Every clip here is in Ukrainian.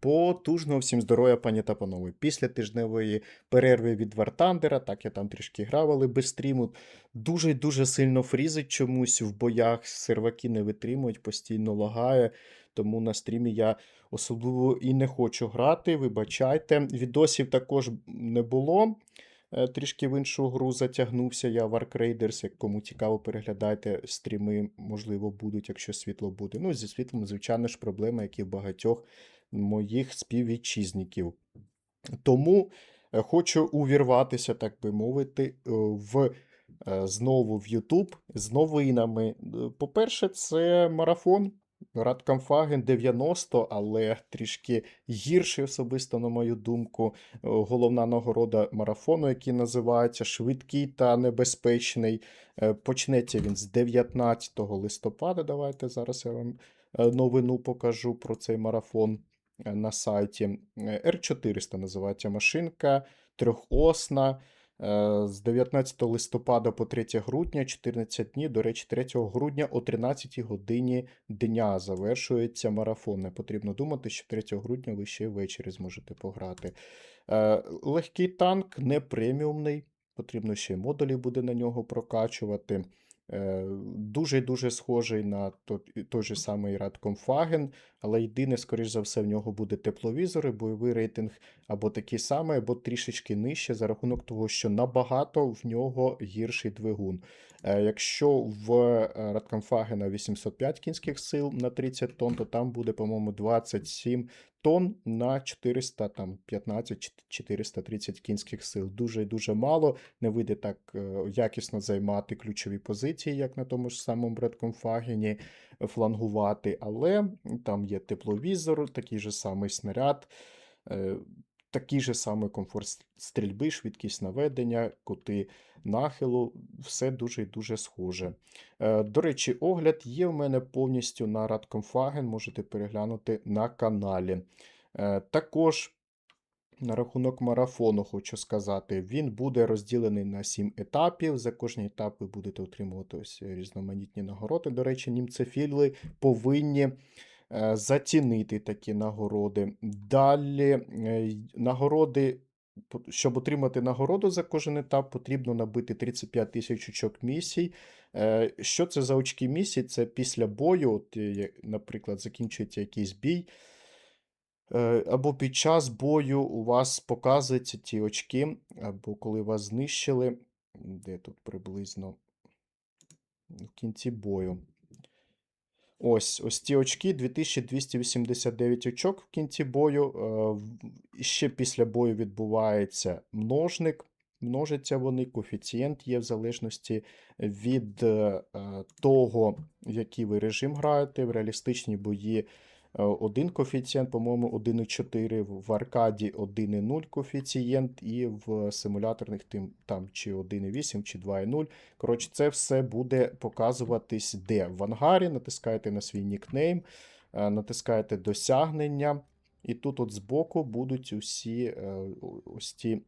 Потужного всім здоров'я, пані та панове. Після тижневої перерви від Вартандера, так я там трішки грав, але без стріму, дуже дуже сильно фрізить чомусь в боях. Серваки не витримують, постійно лагає. Тому на стрімі я особливо і не хочу грати. Вибачайте. Відосів також не було. Е, Трішки в іншу гру затягнувся я Wark Raiders. Як кому цікаво, переглядайте стріми, можливо, будуть, якщо світло буде. Ну, зі світлом, звичайно ж, проблема, як і в багатьох моїх співвітчизників. Тому е, хочу увірватися, так би мовити, е, в. е, Знову в YouTube з новинами. По-перше, це марафон. Радкамфаген 90, але трішки гірший особисто, на мою думку. Головна нагорода марафону, який називається Швидкий та небезпечний. Почнеться він з 19 листопада. Давайте зараз я вам новину покажу про цей марафон на сайті. Е, R400 називається машинка, трьохосна. Е, З 19 листопада по 3 грудня, 14 днів. До речі, 3 грудня о 13 годині дня завершується марафон. Не потрібно думати, що 3 грудня ви ще ввечері зможете пограти. Е, Легкий танк, не преміумний. Потрібно ще й модулі буде на нього прокачувати. Е, Дуже дуже схожий на той, той же самий Радкомфаген, але єдине, скоріш за все, в нього буде тепловізори, бойовий рейтинг або такий самий, або трішечки нижче, за рахунок того, що набагато в нього гірший двигун. Е, Якщо в е, Радкомфагена 805 кінських сил на 30 тонн, то там буде, по-моєму, 27 тонн на 415-430 кінських сил. Дуже і дуже мало. Не вийде так е, якісно займати ключові позиції, як на тому ж самому Бредкомфагені, флангувати, але там є тепловізор, такий же самий снаряд. Такий же самий комфорт стрільби, швидкість наведення, кути нахилу, все дуже і дуже схоже. Е, До речі, огляд є в мене повністю на Радкомфаген, можете переглянути на каналі. Е, Також на рахунок марафону хочу сказати, він буде розділений на 7 етапів. За кожний етап ви будете отримувати ось різноманітні нагороди. До речі, німцефіли повинні зацінити такі нагороди. Далі е, нагороди. Щоб отримати нагороду за кожен етап, потрібно набити 35 тисяч очок місій. Е, Що це за очки місій? Це після бою, от, е, наприклад, закінчується якийсь бій, Е, Або під час бою у вас показуються ті очки, або коли вас знищили. Де тут приблизно в кінці бою. Ось, ось ті очки 2289 очок в кінці бою. Е, і Ще після бою відбувається множник. Множаться вони, коефіцієнт є в залежності від е, того, в який ви режим граєте. В реалістичні бої е, один коефіцієнт, по-моєму, 1,4, в аркаді 1,0 коефіцієнт, і в симуляторних тим, там чи 1,8, чи 2,0. Коротше, це все буде показуватись де? В ангарі, натискаєте на свій нікнейм, е, натискаєте досягнення, і тут от збоку будуть усі е, ось ті.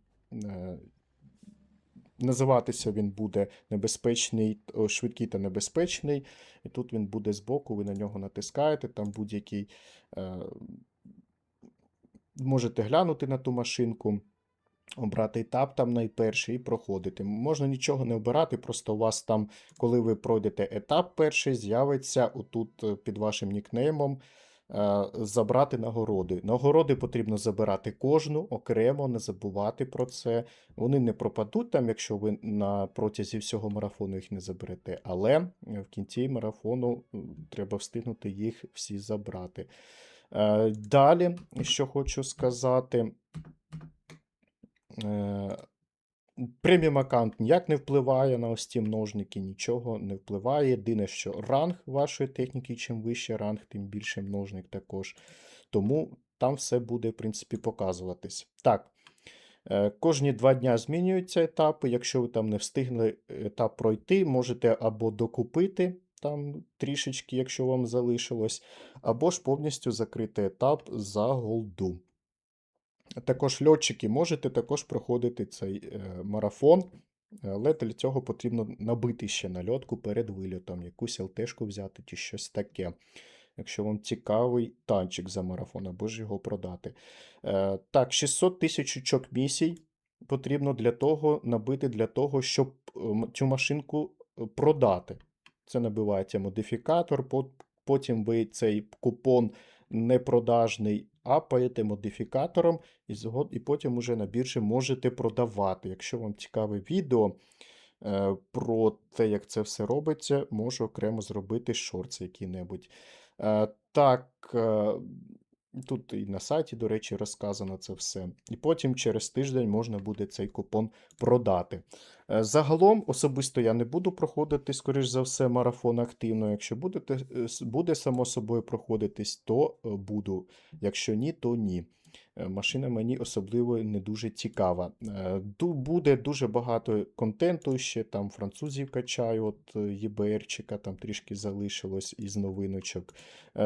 Називатися він буде небезпечний, швидкий та небезпечний. І тут він буде збоку, ви на нього натискаєте, там будь-який. Е, можете глянути на ту машинку, обрати етап там найперший і проходити. Можна нічого не обирати, просто у вас там, коли ви пройдете етап перший, з'явиться отут е, під вашим нікнеймом забрати нагороди. Нагороди потрібно забирати кожну окремо, не забувати про це. Вони не пропадуть там, якщо ви на протязі всього марафону їх не заберете. Але е, в кінці марафону треба встигнути їх всі забрати. Е, Далі, що хочу сказати. Преміум аккаунт ніяк не впливає на ось ці множники, нічого не впливає. Єдине, що ранг вашої техніки, чим вище ранг, тим більше множник також. Тому там все буде, в принципі, показуватись. Так. е, Кожні два дня змінюються етапи. Якщо ви там не встигли етап пройти, можете або докупити там трішечки, якщо вам залишилось, або ж повністю закрити етап за голду. Також льотчики можете також проходити цей е, марафон, але для цього потрібно набити ще на льотку перед вильотом, якусь ЛТшку взяти чи щось таке. якщо вам цікавий танчик за марафон, або ж його продати. Е, так, 600 тисяч очок місій потрібно для того набити для того, щоб цю машинку е, продати. Це набивається модифікатор, потім ви цей купон непродажний апаєте модифікатором, і, і потім уже на біржі можете продавати. Якщо вам цікаве відео е, про те, як це все робиться, можу окремо зробити шорт який-небудь. Е, так, е, тут і на сайті, до речі, розказано це все. І потім через тиждень можна буде цей купон продати. Е, Загалом, особисто я не буду проходити, скоріш за все, марафон активно. Якщо будете, е, буде само собою проходитись, то е, буду. Якщо ні, то ні. Е, Машина мені особливо не дуже цікава. Е, Буде дуже багато контенту, ще там французів качаю, от е, ЄБРчика там трішки залишилось із новиночок.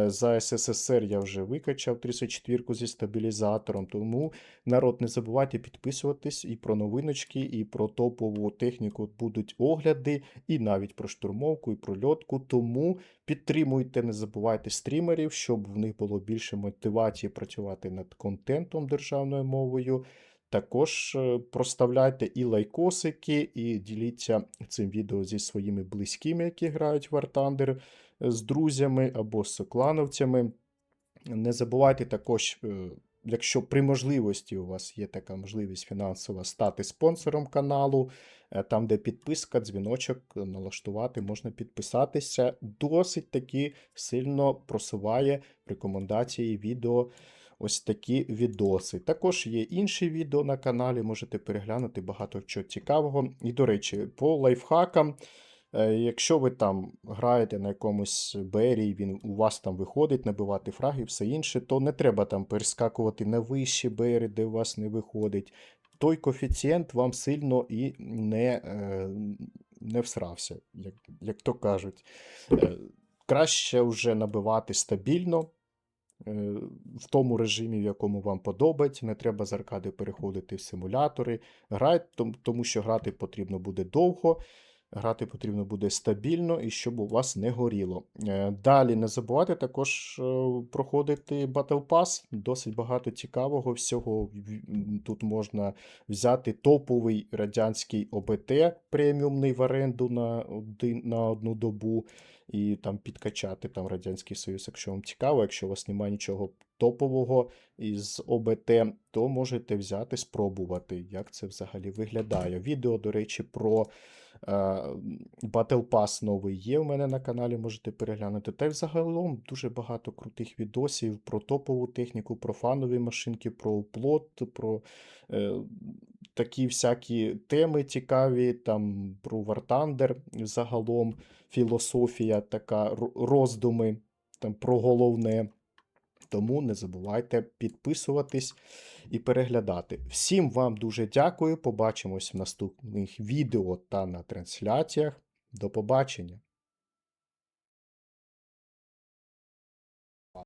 За СССР я вже викачав 34 зі стабілізатором, тому народ не забувайте підписуватись і про новиночки, і про топову техніку будуть огляди, і навіть про штурмовку, і про льотку. Тому підтримуйте, не забувайте стрімерів, щоб в них було більше мотивації працювати над контентом державною мовою. Також е, проставляйте і лайкосики, і діліться цим відео зі своїми близькими, які грають в War Thunder, з друзями або з соклановцями. Не забувайте також, е, якщо при можливості у вас є така можливість фінансова, стати спонсором каналу, е, там, де підписка, дзвіночок е, налаштувати, можна підписатися. Досить таки сильно просуває рекомендації відео. Ось такі відоси. Також є інші відео на каналі, можете переглянути багато чого цікавого. І, до речі, по лайфхакам. Е, Якщо ви там граєте на якомусь БРі, він у вас там виходить, набивати фраги все інше, то не треба там перескакувати на вищі БРи, де у вас не виходить. Той коефіцієнт вам сильно і не, е, не всрався, як, як то кажуть. Е, Краще вже набивати стабільно. В тому режимі, в якому вам подобається, не треба з аркади переходити в симулятори. Грайте, тому що грати потрібно буде довго. Грати потрібно буде стабільно і щоб у вас не горіло. Е, Далі не забувайте також е, проходити Battle Pass. Досить багато цікавого всього. Тут можна взяти топовий радянський ОБТ преміумний в оренду на, один, на одну добу і там підкачати там Радянський Союз, якщо вам цікаво. Якщо у вас немає нічого топового із ОБТ, то можете взяти, спробувати, як це взагалі виглядає. Відео, до речі, про Battle Pass новий є у мене на каналі, можете переглянути. Та й взагалом дуже багато крутих відосів про топову техніку, про фанові машинки, про уплот, про е, такі всякі теми цікаві, там про War Thunder загалом, філософія, така роздуми там, про головне. Тому не забувайте підписуватись і переглядати. Всім вам дуже дякую. Побачимось в наступних відео та на трансляціях. До побачення!